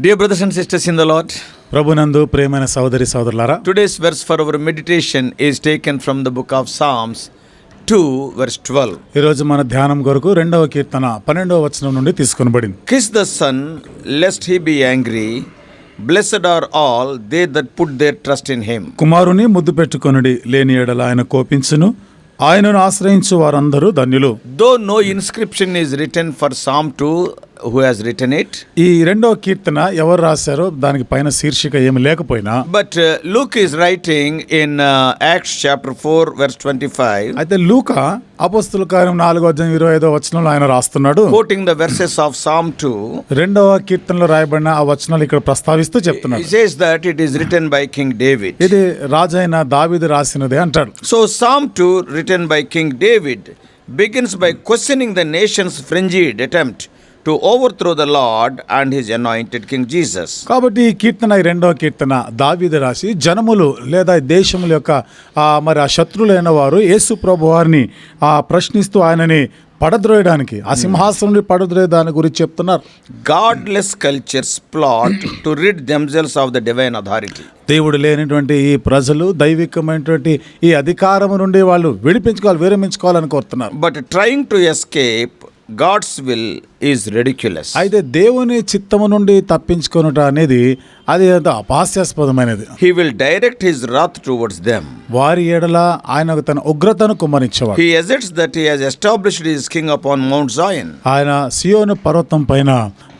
Dear brothers and sisters in the Lord, ప్రభునందు ప్రేమైన సోదరి సోదరులారా today's verse for our meditation is taken from the book of Psalms 2, verse 12. ఈరోజు మన ధ్యానం కొరకు రెండవ కీర్తన పన్నెండవ వచనం నుండి తీసుకొనబడింది Kiss the Son, lest he be angry. Blessed are all they that put their trust in him. కుమారుని ముద్దు పెట్టుకొనుడి లేని ఎడల ఆయన కోపించును ఆయనను ఆశ్రయించు వారందరూ ధన్యులు Though no inscription is written for Psalm 2, who has return it ఈ రెండో కీర్తన ఎవరు రాశారో దానికి పైన శీర్షిక ఏమి లేకపోయినా but Luke is writing in Acts chapter four verse twenty five అయితే లూకా అపస్తుల కార్యం నాలుగో అధ్యాయం ఇరవై ఐదో వచనంలో ఆయన రాస్తున్నాడు. Quoting the verses of Psalm two రెండవ కీర్తనలో రాయబడిన ఆ వచనాలు ఇక్కడ ప్రస్తావిస్తూ చెప్తున్నాడు. It is that it is written by King David ఇది రాజైన దావీదు రాసినదే అంటాడు. So Psalm two written by King David begins by questioning the nations frenzied attempt attempt to overthrow the Lord and his anointed King Jesus. కాబట్టి ఈ కీర్తన ఈ రెండవ కీర్తన దావీదు రాసి జనములు లేదా దేశముల యొక్క మరి ఆ శత్రులైన వారు యేసు ప్రభు వారిని ప్రశ్నిస్తూ ఆయనని పడద్రోయడానికి ఆ సింహాసనం పడద్రోయ దాని గురించి చెప్తున్నారు Godless cultures plot to rid themselves of the divine authority. దేవుడు లేనటువంటి ఈ ప్రజలు దైవికమైనటువంటి ఈ అధికారము నుండి వాళ్ళు విడిపించుకోవాలి విరమించుకోవాలని కోరుతున్నారు But trying to escape God's will is ridiculous అయితే దేవుని చిత్తము నుండి తప్పించుకొనుట అనేది అది ఎంత అపాస్యాస్పదమైనది he will direct his wrath towards them వారి ఎడల ఆయన తన ఉగ్రతను కుమ్మరించవా he asserts that he has established his king upon Mount Zion ఆయన సియోను పర్వతం పైన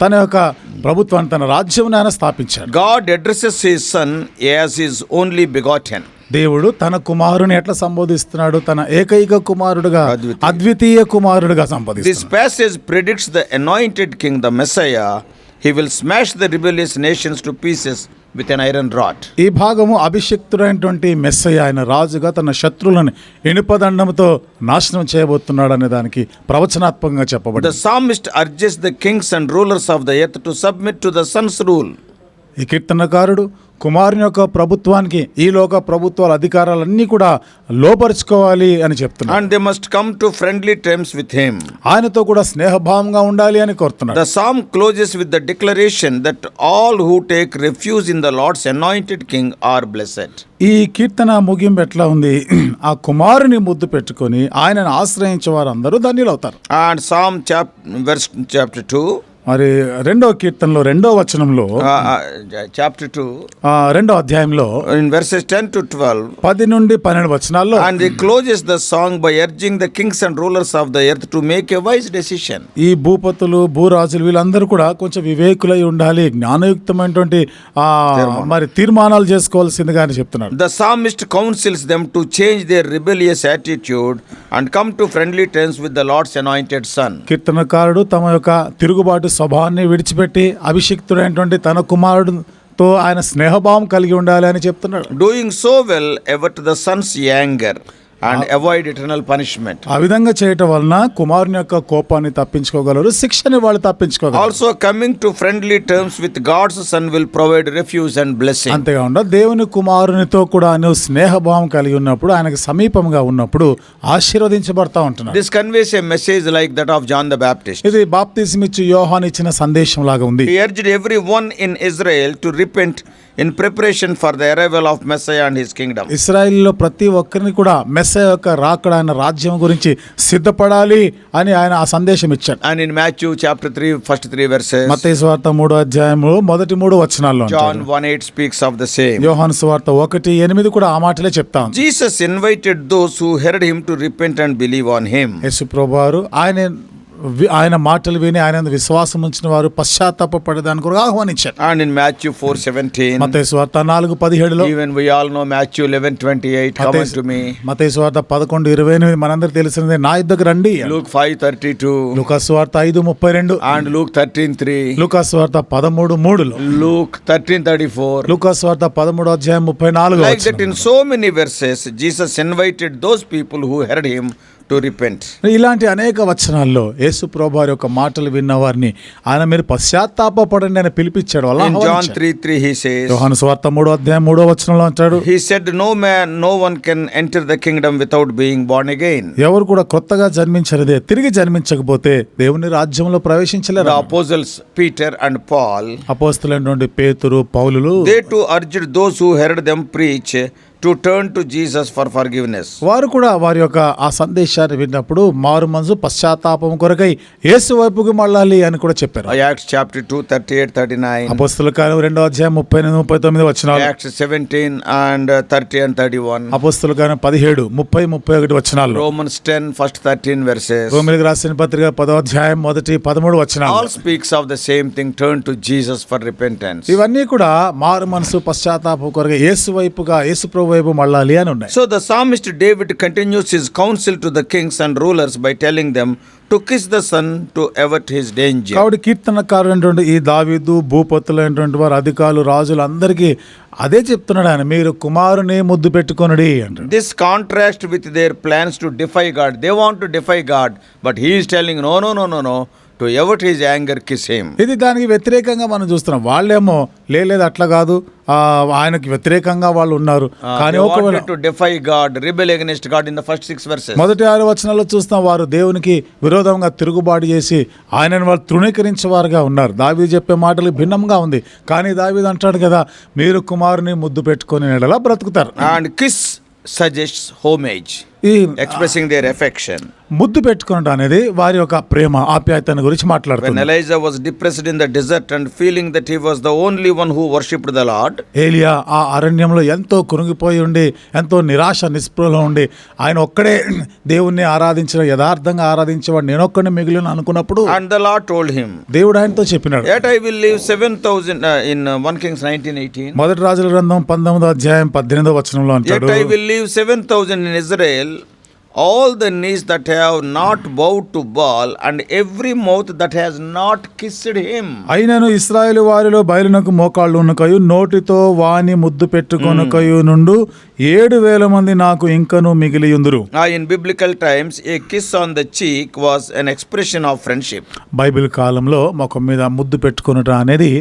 తన యొక్క ప్రభుత్వాన్ని తన రాజ్యమును ఆయన స్థాపించాడు. God addresses his son as his only begotten దేవుడు తన కుమారుని ఎట్లా సంబోధిస్తున్నాడు? తన ఏకైక కుమారుడుగా అద్వితీయ. కుమారుడుగా సంబోధిస్తాడు King the Messiah he will smash the rebellious nations to pieces with an iron rod ఈ భాగము అభిషక్తుడైనటువంటి మెస్సయ్య ఆయన రాజుగా తన శత్రువులను ఇనుపదండంతో నాశనం చేయబోతున్నాడు అనే దానికి ప్రవచనాత్మకంగా చెప్పబడింది. The psalmist urges the kings and rulers of the earth to submit to the son's rule ఈ కీర్తనకారుడు కుమారుని యొక్క ప్రభుత్వానికి ఈ లోక ప్రభుత్వాల అధికారాలన్నీ కూడా లోపరుచుకోవాలి అని చెప్తున్నారు and they must come to friendly terms with him ఆయనతో కూడా స్నేహభావంగా ఉండాలి అని కోరుతున్నారు Psalm closes with the declaration that all who take refuge in the Lord's anointed king are blessed ఈ కీర్తన ముగింపు ఎట్లా ఉంది? ఆ కుమారుని ముద్దు పెట్టుకొని ఆయనను ఆశ్రయించే వారందరూ ధన్యులు అవుతారు and Psalm chap verse chapter two మరి రెండో కీర్తనలో రెండో వచనంలో చాప్టర్ టూ రెండో అధ్యాయంలో in verses ten to twelve పది నుండి పన్నెండు వచనాల్లో and he closes the song by urging the kings and rulers of the earth to make a wise decision ఈ భూపతులు భూరాజులు వీళ్ళందరూ కూడా కొంచెం వివేకులై ఉండాలి జ్ఞానయుక్తమైనటువంటి మరి తీర్మానాలు చేసుకోవాల్సిందిగా అని చెప్తున్నారు the psalmist counsels them to change their rebellious attitude and come to friendly terms with the Lord's anointed son కీర్తనకారుడు తమ యొక్క తిరుగుబాటు స్వభావాన్ని విడిచిపెట్టి అభిషిక్తుడైనటువంటి తన కుమారుడుతో ఆయన స్నేహభావం కలిగి ఉండాలి అని చెప్తున్నాడు. Doing so well avert the son's anger and avoid eternal punishment ఆ విధంగా చేయటం వలన కుమారుని యొక్క కోపాన్ని తప్పించుకోగలరు శిక్షని వాళ్ళు తప్పించుకోగలరు. Also coming to friendly terms with God's son will provide refuge and bless అంతేగా కాకుండా దేవుని కుమారునితో కూడా ఆయన స్నేహభావం కలిగి ఉన్నప్పుడు ఆయనకు సమీపంగా ఉన్నప్పుడు ఆశీర్వదించబడతా ఉంటున్నారు this conveys a message like that of John the Baptist ఇది బాప్తిజం ఇచ్చి యోహాన్ ఇచ్చిన సందేశం లాగా ఉంది. Urged every one in Israel to repent in preparation for the arrival of Messiah and his kingdom ఇస్రాయల్లో ప్రతి ఒక్కరిని కూడా మెస్సై యొక్క రాకడ ఆయన రాజ్యం గురించి సిద్ధపడాలి అని ఆయన ఆ సందేశం ఇచ్చాడు. ఆయన in Matthew chapter three first three verse మతీ స్వార్త మూడు అధ్యాయము మొదటి మూడు వచనాల్లో John one eight speaks of the same యోహాన్ స్వార్త ఒకటి ఎనిమిది కూడా ఆ మాటలే చెప్తాం Jesus invited those who heard him to repent and believe on him Yashu ప్రభు ఆయన ఆయన మాటలు విని ఆయన విశ్వాసం ఉంచిన వారు పశ్చాత్తాప పడేదాని కొరకు ఆహ్వానించారు. And in Matthew 4 17, మత్తయి స్వార్త నాలుగు పదిహేడులో even we all know Matthew 11 28, come Mattayi- unto me. మత్తయి స్వార్త పదకొండు ఇరవై ఎనిమిది మనందరికి తెలిసినది నా ఇద్దరు రండి Luke 5 32, లుకాస్ వార్త ఐదు ముప్పై రెండు. And Luke 13 3, లుకాస్ వార్త పదమూడు మూడులో. Luke 13 34. లుకాస్ వార్త పదమూడు అధ్యాయం ముప్పై నాలుగు Like that, in so many verses, Jesus to repent ఇలాంటి అనేక వచనాల్లో యేసు ప్రభువారి యొక్క మాటలు విన్న వారిని ఆయన మీరు పశ్చాత్తాప పడండి అని పిలిపించాడు. John three three he says యోహాను స్వార్థ మూడో అధ్యాయం మూడో వచనంలో అంటాడు he said no man no one can enter the kingdom without being born again ఎవరు కూడా కొత్తగా జన్మించలేదే తిరిగి జన్మించకపోతే దేవుని రాజ్యంలో ప్రవేశించలేరు అపోజల్స్ పీటర్ అండ్ పాల్ అపోస్తులైనటువంటి పేతురు పౌలులు they too urged those heard them preach preach to turn to Jesus for forgiveness. వారు కూడా వారి యొక్క ఆ సందేశాన్ని విన్నప్పుడు మారు మనసు పశ్చాత్తాపం కొరకై యేసు వైపుకి మళ్ళాలి అని కూడా చెప్పారు Acts chapter 2, 38, 39. అపోస్తుల కాలం రెండో అధ్యాయం ముప్పై ఎనిమిది ముప్పై తొమ్మిది వచ్చినాలు Acts 17 and uh, 30 and 31. అపోస్తుల కాలం పదిహేడు ముప్పై ముప్పై ఒకటి వచనాలు Romans 10, first 13 verses. రోమిలికి రాసిన పత్రిక పదో అధ్యాయం మొదటి పదమూడు All వచనాలు speaks of the same thing, turn to Jesus for repentance. ఇవన్నీ కూడా మారు మనసు పశ్చాత్తాపం కొరగా యేసు వైపుగా యేసు ప్రభు వైపు మళ్ళాలి అని ఉన్నాయి. So the psalmist David continues his counsel to the kings and rulers by telling them to kiss the son to avert his danger కాబట్టి కీర్తనకారు ఈ దావిదు భూపతులు అయినటువంటి వారు అధికారులు రాజులు అందరికీ అదే చెప్తున్నాడు ఆయన మీరు కుమారుని ముద్దు పెట్టుకుని అంటారు this contrast with their plans to defy God they want to defy God but he is telling no no no no no To avert his anger, kiss him. ఇది దానికి వ్యతిరేకంగా మనం చూస్తున్నాం. వాళ్ళేమో లేదు అట్లా కాదు. ఆయనకి వ్యతిరేకంగా వాళ్ళు ఉన్నారు. Uh, కానీ ఒకవేళ to defy God, rebel against God in the first six verses. మొదటి ఆరు వచనాల్లో చూస్తాం వారు దేవునికి విరోధంగా తిరుగుబాటు చేసి ఆయనను వాళ్ళు తృణీకరించేవారుగా ఉన్నారు. దావీదు చెప్పే మాటలు భిన్నంగా ఉంది. కానీ దావీదు అంటాడు కదా మీరు కుమారుని ముద్దు పెట్టుకొని నెడలా బ్రతుకుతారు. And kiss suggests homage, ఈ ఎక్స్ప్రెసింగ్ దేర్ ఎఫెక్షన్ ముద్దు పెట్టుకోవడం అనేది వారి యొక్క ప్రేమ ఆప్యాయతన గురించి మాట్లాడుతుంది. Elijah was depressed in the desert and feeling that he was the only one who worship the Lord ఏలియా ఆ అరణ్యంలో ఎంతో కురుంగిపోయి ఉండి ఎంతో నిరాశ నిస్పృహలో ఉండి ఆయన ఒక్కడే దేవుణ్ణి ఆరాధించిన యథార్థంగా ఆరాధించేవాడు నేను ఒక్కడిని మిగిలిన అనుకున్నప్పుడు and the Lord told him దేవుడు ఆయనతో చెప్పినాడు. That I will leave 7000 in one Kings 1918 మొదటి రాజుల గ్రంథం 19వ అధ్యాయం పద్దెనిమిదో వచనంలో అంటాడు. Will leave 7000 in Israel all the knees that have not bowed to Baal, and every mouth that has not kissed him. అయినను ఇస్రాయేల్ వారిలో బయలునకు మోకాళ్ళు ఉన్నకయు నోటితో వాని ముద్దు పెట్టుకొనకయు నుండు ఏడు వేల మంది నాకు ఇంకను మిగిలియుందురు Ah, in biblical times, a kiss on the cheek was an expression of friendship. Bible కాలంలో ముఖం మీద ముద్దు పెట్టుకొనుట అనేది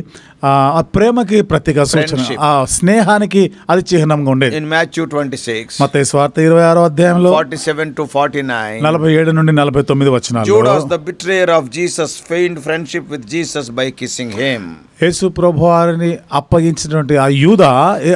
ఆ ప్రేమకి ప్రతీక సూచన. ఆ స్నేహానికి అది చిహ్నంగా ఉండేది. In Matthew 26, మత స్వార్థ ఇరవై ఆరో అధ్యాయంలో 47 to 49, నలభై ఏడు నుండి నలభై తొమ్మిది వచ్చినాలు Judas, the betrayer of Jesus, feigned friendship with Jesus by kissing him. యేసు ప్రభు వారిని అప్పగించినటువంటి ఆ యూద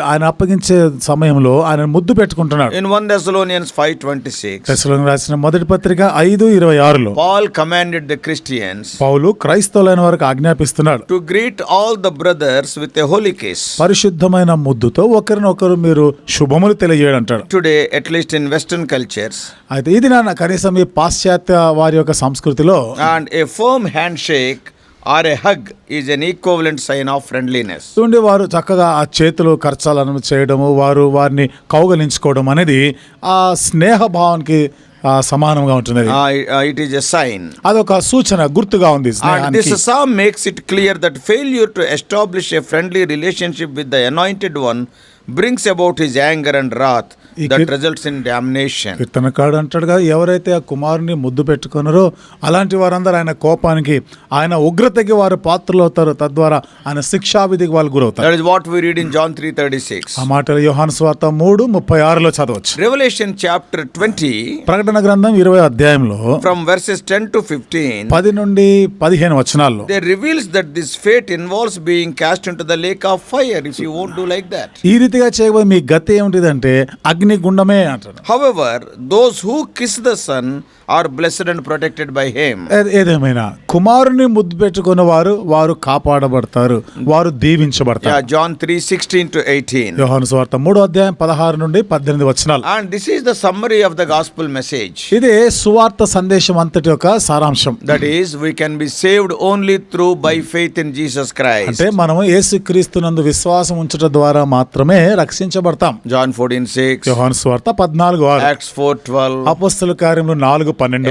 ఆయన అప్పగించే సమయంలో ఆయన ముద్దు పెట్టుకుంటున్నాడు. In 1 Thessalonians 5:26, దశలోని రాసిన మొదటి పత్రిక ఐదు ఇరవై ఆరులో Paul commanded the Christians పౌలు క్రైస్తవులైన వారికి ఆజ్ఞాపిస్తున్నాడు. to greet all the brothers with a holy kiss. పరిశుద్ధమైన ముద్దుతో ఒకరినొకరు మీరు శుభములు తెలియజేయడం అంటాడు Today, at least in Western cultures, అయితే ఇది నాన్న కనీసం ఈ పాశ్చాత్య వారి యొక్క సంస్కృతిలో and a firm handshake or a hug is an equivalent sign of friendliness. చూడండి వారు చక్కగా ఆ చేతులు ఖర్చాలను చేయడము వారు వారిని కౌగలించుకోవడం అనేది ఆ స్నేహ భావానికి సమానంగా ఉంటుంది. Uh, uh, it is a sign. అదొక సూచన గుర్తుగా ఉంది And స్నేహానికి this psalm makes it clear that failure to establish a friendly relationship with the brings about his anger and wrath that results in domination కీర్తన కాడు అంటాడుగా ఎవరైతే ఆ కుమారుని ముద్దు పెట్టుకున్నారో అలాంటి వారందరూ ఆయన కోపానికి ఆయన ఉగ్రతకి వారు పాత్రలు అవుతారు. తద్వారా ఆయన శిక్షావిధికి వాళ్ళు గురవుతారు. What we read in John 3:36 ఆ మాటలు యోహాను సువార్త మూడు ముప్పై ఆరులో చదవచ్చు. రివలేషన్ చాప్టర్ 20 ప్రకటన గ్రంథం 20 అధ్యాయంలో ఫ్రమ్ వర్సెస్ 10 టు 15 10 నుండి 15 వచనాల్లో they reveals that this fate involves being cast into the lake of fire if you won't do like that ఈ నీతిగా చేయబోయే మీ గతి ఏమిటిదంటే అగ్ని గుండమే అంటారు. However those who kiss the son blessed and protected by Him. ఏ- ఏదేమైనా కుమారుని ముద్దు పెట్టుకున్న వారు వారు కాపాడబడతారు వారు దీవించబడతారు John 3 16 to 18. యోహాను స్వార్థ మూడో అధ్యాయం పదహారు నుండి పద్దెనిమిది వచనాలు And this is the summary of the gospel message. ఇదే సువార్త సందేశం అంతటి యొక్క సారాంశం That is, we can be saved only through by faith in Jesus Christ. అంటే మనము యేసుక్రీస్తునందు విశ్వాసం ఉంచడం ద్వారా మాత్రమే రక్షించబడతాం John 14 6, యోహాను స్వార్థ పద్నాలుగు ఆరు Acts 4 12, అపస్తుల కార్యములు నాలుగు పన్నెండు.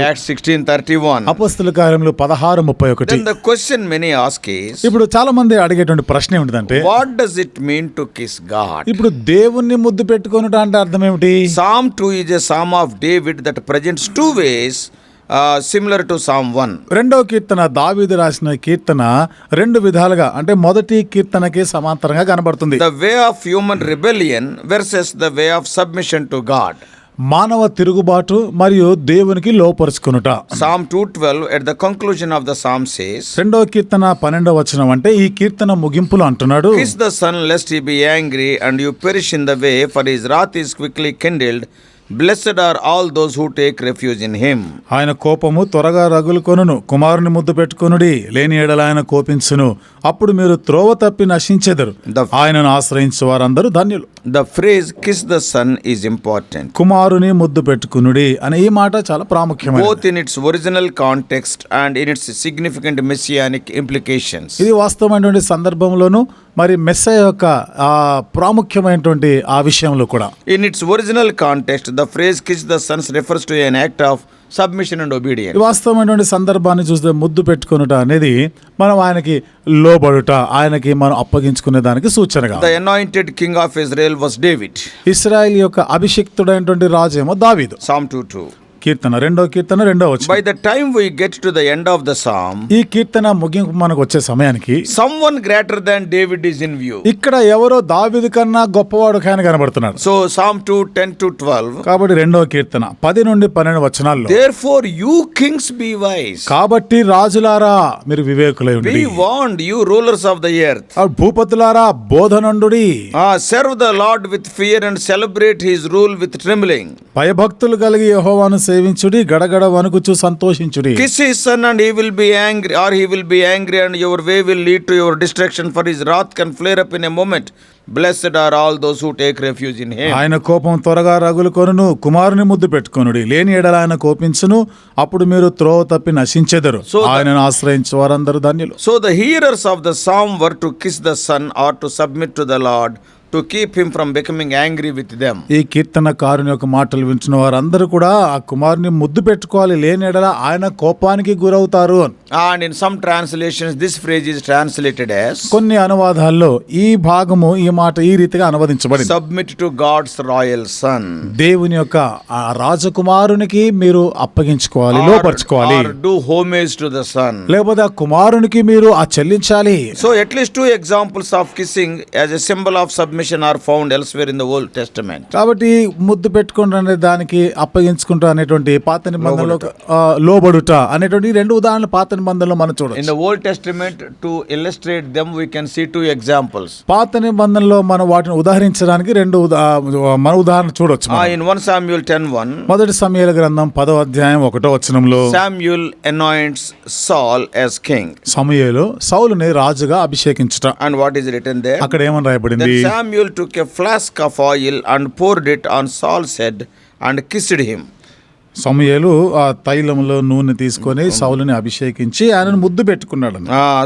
కార్యంలో పదహారు ముప్పై ఒకటి. క్వశ్చన్ మెనీ ఆస్క్ ఇప్పుడు చాలా మంది అడిగేటువంటి ప్రశ్న ఏమిటంటే what does it mean to kiss God ఇప్పుడు దేవుణ్ణి ముద్దు పెట్టుకుని అర్థం ఏమిటి? Psalm two is a psalm of David that presents two ways similar to Psalm one రెండో కీర్తన దావీదు రాసిన కీర్తన రెండు విధాలుగా అంటే మొదటి కీర్తనకి సమాంతరంగా కనబడుతుంది. Way of human rebellion versus the way of submission to God మానవ తిరుగుబాటు మరియు దేవునికి లోపరుచుకునుట. Psalm two twelve at the conclusion of the psalm says రెండో కీర్తన పన్నెండో వచనం అంటే ఈ కీర్తన ముగింపులు అంటున్నాడు. Kiss the son lest he be angry and you perish in the way for his wrath is quickly kindled blessed are all those who take refuge in him ఆయన కోపము త్వరగా రగులుకొను కుమారుని ముద్దు పెట్టుకొనుడి లేని ఏడల ఆయన కోపించును. అప్పుడు మీరు త్రోవ తప్పి నశించెదరు. ఆయనను ఆశ్రయించు వారందరూ ధన్యులు. The phrase kiss the Son is important, కుమారుని ముద్దు పెట్టుకునుడి అనే ఈ మాట చాలా ప్రాముఖ్యమైనది both in its original context and in its significant messianic implications. ఇది వాస్తవమైనటువంటి సందర్భంలోను మరి మెస్స యొక్క ఆ ప్రాముఖ్యమైనటువంటి ఆ విషయంలో కూడా In its original context, the phrase kiss the sons refers to an act of and obedience. ఈ వాస్తవమైనటువంటి సందర్భాన్ని చూస్తే ముద్దు పెట్టుకొనుట అనేది మనం ఆయనకి లోబడుట ఆయనకి మనం అప్పగించుకునే దానికి సూచనగా The anointed king of Israel was David. Israel యొక్క అభిషిక్తుడైనటువంటి రాజు ఏమో దావీదు Psalm 2 2. కీర్తన రెండో కీర్తన రెండో వచనం. By the time we get to the end of the song ఈ కీర్తన ముగింపు మనకు వచ్చే సమయానికి someone greater than David is in view ఇక్కడ ఎవరో దావిద్ కన్నా గొప్పవాడు కాయన కనబడుతున్నాడు. So Psalm two ten to twelve కాబట్టి రెండో కీర్తన పది నుండి పన్నెండు వచనాల్లో therefore you kings be wise కాబట్టి రాజులారా మీరు వివేకులై ఉండి వి రూలర్స్ ఆఫ్ ద భూపతులారా బోధనండు ఆ serve the Lord with fear and celebrate his rule with trembling భయభక్తులు కలిగి యెహోవాను సేవించుడి గడగడ వణుకుచు సంతోషించుడి. Kiss his son and he will be angry or he will be angry and your way will lead to your destruction for his wrath can flare up in a moment blessed are all those who take refuge in him ఆయన కోపం త్వరగా రగులు కొనును కుమారుని ముద్దు పెట్టుకొనుడి. లేని ఎడల ఆయన కోపించును అప్పుడు మీరు త్రోవ తప్పి నశించెదరు. ఆయనను ఆశ్రయించు వారందరూ ధన్యులు. So the hearers of the psalm were to kiss the son or to submit to the Lord to keep him from becoming angry with them ఈ కీర్తన కారుని యొక్క మాటలు వించిన వారందరూ కూడా ఆ కుమారుని ముద్దు పెట్టుకోవాలి లేని ఆయన కోపానికి గురవుతారు. And in some translation this phrase is translated as కొన్ని అనువాదాల్లో ఈ భాగము ఈ మాట ఈ రీతిగా అనువదించబడింది. Submit to God's royal son దేవుని యొక్క ఆ రాజకుమారునికి మీరు అప్పగించుకోవాలి లోపరచుకోవాలి do homage to the son లేకపోతే ఆ కుమారునికి మీరు ఆ చెల్లించాలి. So at least two examples of kissing as a symbol of submit submission are found elsewhere in the Old Testament. కాబట్టి ముద్దు పెట్టుకుంటా అనే దానికి అప్పగించుకుంటా అనేటువంటి పాత నిబంధనలో లోబడుట అనేటువంటి రెండు ఉదాహరణలు పాత నిబంధనలో మనం చూడొచ్చు the Old Testament, to illustrate them, we can see two examples. పాత నిబంధనలో మనం వాటిని ఉదాహరించడానికి రెండు మన ఉదాహరణ చూడొచ్చు మనం. in 1 Samuel 10 మొదటి సమయాల గ్రంథం పదో అధ్యాయం ఒకటో వచనంలో Samuel anoints Saul as king. సమయలు సౌలుని రాజుగా అభిషేకించుట And what is written there? అక్కడ ఏమని రాయబడింది Samuel took a flask of oil and poured it on Saul's head and kissed him. సమయలు ఆ తైలంలో నూనె తీసుకొని సౌలుని అభిషేకించి ఆయనను ముద్దు పెట్టుకున్నాడు Ah,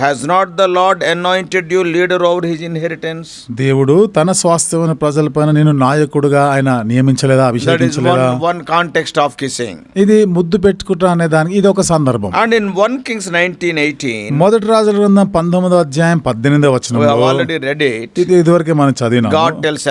has not the Lord anointed you leader over his inheritance దేవుడు తన స్వాస్థ్యమైన ప్రజలపైన నేను నాయకుడుగా ఆయన నియమించలేదా అభిషేకించలేదా? వన్ కాంటెక్స్ట్ ఆఫ్ కిసింగ్ ఇది ముద్దు పెట్టుకుంటా అనే దానికి ఇది ఒక సందర్భం. And in one Kings nineteen eighteen మొదటి రాజుల గ్రంథం పంతొమ్మిదో అధ్యాయం పద్దెనిమిదో వచ్చిన ఆల్రెడీ రెడీ ఇదివరకు మనం చదివిన గాడ్ టెల్స్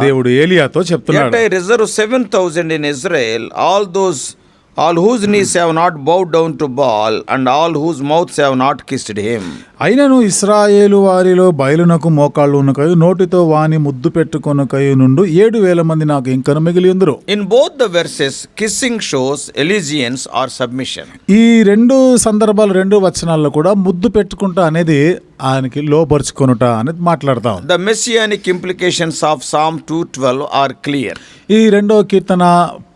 దేవుడు ఏలియాతో చెప్తున్నాడు. Reserve seven thousand in Israel all those all whose knees have not bow down to Baal and all whose mouth have not kissed him అయినను ఇస్రాయేలు వారిలో బయలునకు మోకాళ్ళు ఉన్నకై నోటితో వాణి ముద్దు పెట్టుకున్న కయ్యి నుండి ఏడు వేల మంది నాకు ఇంకా మిగిలి ఉందరు in both the verses kissing shows allegiance or submission ఈ రెండు సందర్భాలు రెండు వచనాల్లో కూడా ముద్దు పెట్టుకుంటా అనేది ఆయనకి లోపరుచుకునుట అనేది మాట్లాడతాం the messianic implications of Psalm two twelve are clear ఈ రెండో కీర్తన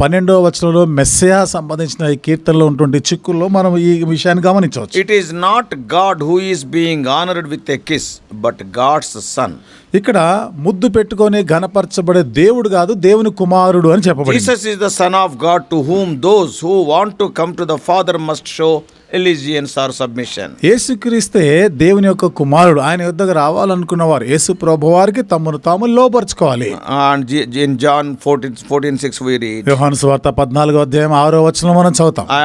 పన్నెండో వచనంలో మెస్సియా సంబంధించిన ఈ కీర్తనలో ఉన్నటువంటి చిక్కుల్లో మనం ఈ విషయాన్ని గమనించవచ్చు. It is not God who is being honoured with a kiss but God's son ఇక్కడ ముద్దు పెట్టుకొని ఘనపరచబడే దేవుడు కాదు దేవుని కుమారుడు అని చెప్పబడింది. Jesus is the son of God to whom those who want to come to the Father must show allegiance or submission యేసుక్రీస్తే దేవుని యొక్క కుమారుడు. ఆయన యుద్ధకు రావాలనుకున్న వారు యేసు వారికి తమను తాము లోపరుచుకోవాలి in John fourteen fourteen six వీరి యోహాన్ సువార్త పద్నాలుగో అధ్యాయం ఆరో వచనం మనం చదువుతాం. I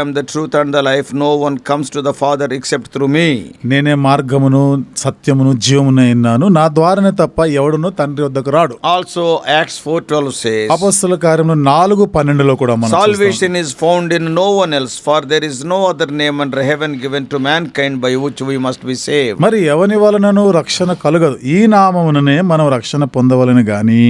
am the truth and the life no one comes to father except through me నేనే మార్గమును సత్యమును జీవమును అయినాను నా ద్వారానే తప్ప ఎవడును తండ్రి వద్దకు రాడు. Also Acts four twelve says అపస్తుల కార్యంలో నాలుగు పన్నెండులో కూడా మనం salvation is found in else for there is no other name under heaven given to mankind by which we must be saved. మరి ఎవని వలనను రక్షణ కలుగదు ఈ నామముననే మనం రక్షణ పొందవలని గాని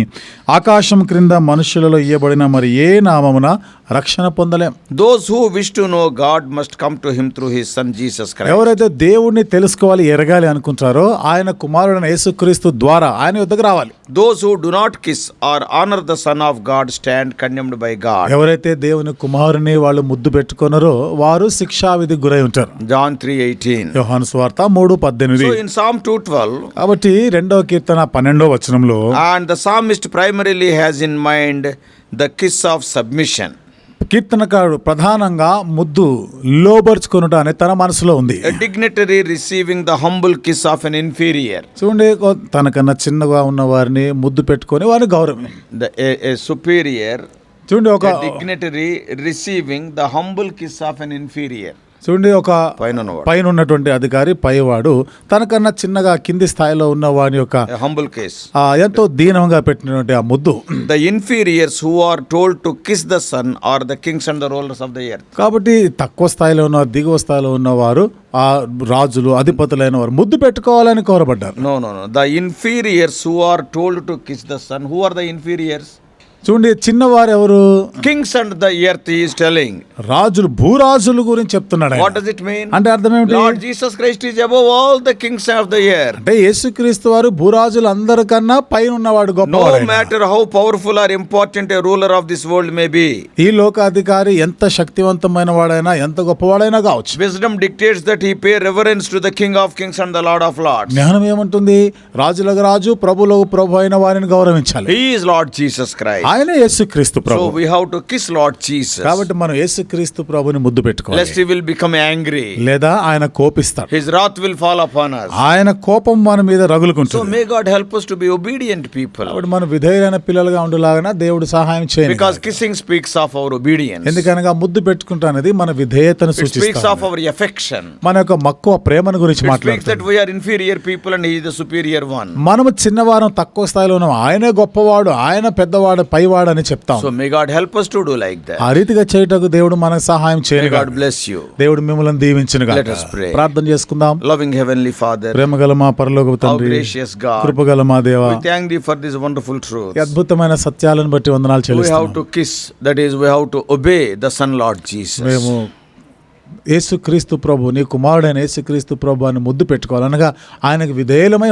ఆకాశం క్రింద మనుషులలో ఇయ్యబడిన మరి ఏ నామమున రక్షణ పొందలేం. Those who wish to know God must come to him through his son Jesus Christ ఎవరైతే దేవుణ్ణి తెలుసుకోవాలి ఎరగాలి అనుకుంటారో ఆయన కుమారుడైన యేసుక్రీస్తు ద్వారా ఆయన యుద్ధకు రావాలి. Those who do not kiss or honour the son of God stand condemned by God ఎవరైతే దేవుని కుమారుని వాళ్ళు ముద్దు పెట్టుకున్నారో వారు శిక్షావిధి గురై ఉంటారు. జాన్ 3:18 యోహాను సువార్త 3:18 ఇన్ సామ్ 2:12 కాబట్టి రెండో కీర్తన 12వ వచనంలో and the psalm psalmist primarily has in mind the kiss of submission కీర్తనకారుడు ప్రధానంగా ముద్దు లోబర్చుకునుట అనే తన మనసులో ఉంది. Dignitary receiving the humble kiss of an inferior చూడండి తనకన్నా చిన్నగా ఉన్న వారిని ముద్దు పెట్టుకొని వారిని గౌరవం ద సుపీరియర్ చూడండి ఒక dignitary receiving the humble kiss of an inferior చూడండి ఒక పైన పైన ఉన్నటువంటి అధికారి పైవాడు తనకన్నా చిన్నగా కింది స్థాయిలో ఉన్న వాడి యొక్క హంబుల్ కేస్ ఎంతో దీనంగా పెట్టినటువంటి ఆ ముద్దు. The inferiors who are told to kiss the son are the kings and the rulers of the ear కాబట్టి తక్కువ స్థాయిలో ఉన్న దిగువ స్థాయిలో ఉన్న వారు ఆ రాజులు అధిపతులైన వారు ముద్దు పెట్టుకోవాలని కోరబడ్డారు. No no no the inferiors who are told to kiss the son who are the inferiors చూడండి చిన్నవారు ఎవరు? Kings and the earth is telling రాజులు భూరాజులు గురించి చెప్తున్నాడు వాట్ ఇట్ మీన్ అంటే అర్థం Lord Jesus Christ is all the kings of the ear అంటే యేసుక్రీస్తు వారు భూరాజులు అందరికన్నా పైన ఉన్నవాడు గొప్ప matter how powerful or important a ruler of this world may be ఈ లోకాధికారి ఎంత శక్తివంతమైన వాడైనా ఎంత గొప్పవాడైనా కావచ్చు. Wisdom dictates that he pay reference to the king of kings and the lord of lords జ్ఞానం ఏమంటుంది? రాజులకు రాజు ప్రభులకు ప్రభు అయిన వారిని గౌరవించాలి. హి లార్డ్ జీసస్ క్రైస్ట్ ఆయన యేసు క్రీస్తు ప్రభు. We how to kiss Lord Jesus కాబట్టి మనం యేసు క్రీస్తు ప్రభుని ముద్దు పెట్టుకోవాలి. Lest he will become angry లేదా ఆయన కోపిస్తాడు. His wrath will fall upon us. ఆయన కోపం మన మీద రగులుకుంటుంది. So may God help us to be obedient people కాబట్టి మనం విధేయులైన పిల్లలుగా ఉండలాగన దేవుడు సహాయం చేయండి because kissing speaks of our obedience ఎందుకనగా ముద్దు పెట్టుకుంటా అనేది మన విధేయతను సూచిస్తుంది స్పీక్స్ ఆఫ్ అవర్ ఎఫెక్షన్ మన యొక్క మక్కువ ప్రేమను గురించి మాట్లాడుతుంది. That we are inferior people and he is the superior one మనం చిన్నవారం తక్కువ స్థాయిలో ఉన్నాం. ఆయనే గొప్పవాడు ఆయన పెద్దవాడు పై చేయవాడని చెప్తాం. So may God help us to do like that ఆ రీతిగా చేయటకు దేవుడు మనకు సహాయం చేయను గాడ్ బ్లెస్ యు దేవుడు మిమ్మల్ని దీవించును గాక లెట్ అస్ ప్రే ప్రార్థన చేసుకుందాం. లవింగ్ హెవెన్లీ ఫాదర్ ప్రేమగల మా పరలోకపు తండ్రి గ్రేషియస్ గాడ్ కృపగల మా దేవ. We thank you for this wonderful truth అద్భుతమైన సత్యాలను బట్టి వందనాలు చెల్లిస్తున్నాం we have to kiss that is we have to obey the son Lord Jesus మేము యేసుక్రీస్తు ప్రభు నీ కుమారుడైన యేసుక్రీస్తు ప్రభు అని ముద్దు పెట్టుకోవాలనగా ఆయనకు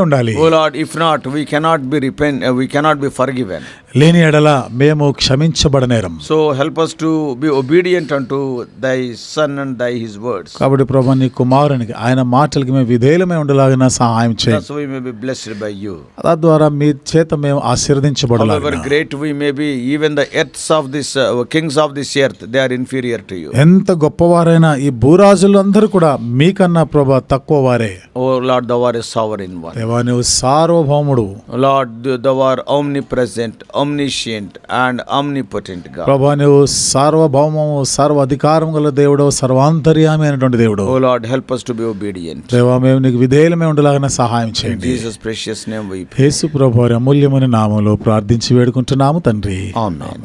ఉండాలి. If not we cannot be repent we cannot be for లేని ఎడల మేము క్షమించబడనేరం so help us to be obedient unto thy son and thy his words కాబట్టి ప్రభు కుమారునికి ఆయన మాటలకి మేము విధేయులమై ఉండలాగిన సహాయం చేయాలి so we may be blessed by you తద్వారా మీ చేత మేము ఆశీర్వదించబడాలి great we may be even the earths of this kings of this earth they inferior to you ఎంత గొప్పవారైనా ఈ భూరాజులు అందరూ కూడా మీకన్నా ప్రభా తక్కువ వారే Lord, thou art a sovereign one. దేవా నువ్వు సార్వభౌముడు Lord, thou art omnipresent, omniscient, and omnipotent God. ప్రభా నువ్వు సార్వభౌమము సర్వ అధికారం గల దేవుడు సర్వాంతర్యామి అయినటువంటి దేవుడు Oh Lord, help us to be obedient. దేవా మేము నీకు విధేయులమే ఉండలాగిన సహాయం చేయండి name we pray. యేసు ప్రభు అమూల్యమైన నామంలో ప్రార్థించి వేడుకుంటున్నాము తండ్రి Amen.